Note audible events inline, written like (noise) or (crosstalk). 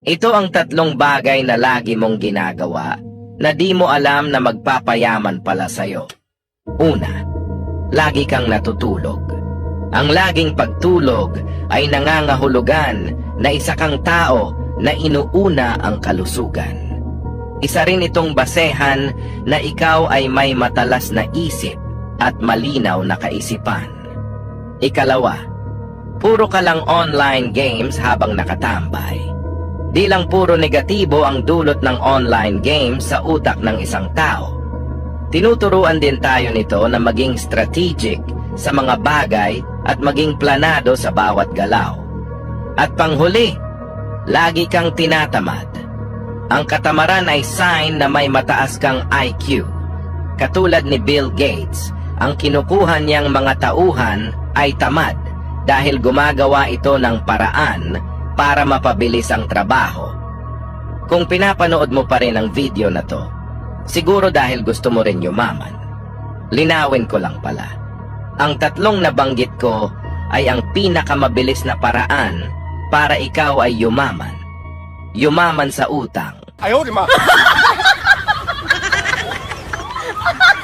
Ito ang tatlong bagay na lagi mong ginagawa na di mo alam na magpapayaman pala sa'yo. Una, lagi kang natutulog. Ang laging pagtulog ay nangangahulugan na isa kang tao na inuuna ang kalusugan. Isa rin itong basehan na ikaw ay may matalas na isip at malinaw na kaisipan. Ikalawa, puro ka lang online games habang nakatambay. Di lang puro negatibo ang dulot ng online games sa utak ng isang tao. Tinuturuan din tayo nito na maging strategic sa mga bagay at maging planado sa bawat galaw. At panghuli, lagi kang tinatamad. Ang katamaran ay sign na may mataas kang IQ. Katulad ni Bill Gates, ang kinukuha niyang mga tauhan ay tamad dahil gumagawa ito ng paraan para mapabilis ang trabaho. Kung pinapanood mo pa rin ang video na to, siguro dahil gusto mo rin yumaman. Linawin ko lang pala. Ang tatlong nabanggit ko ay ang pinakamabilis na paraan para ikaw ay yumaman. Yumaman sa utang. Ayaw, di ma! (laughs)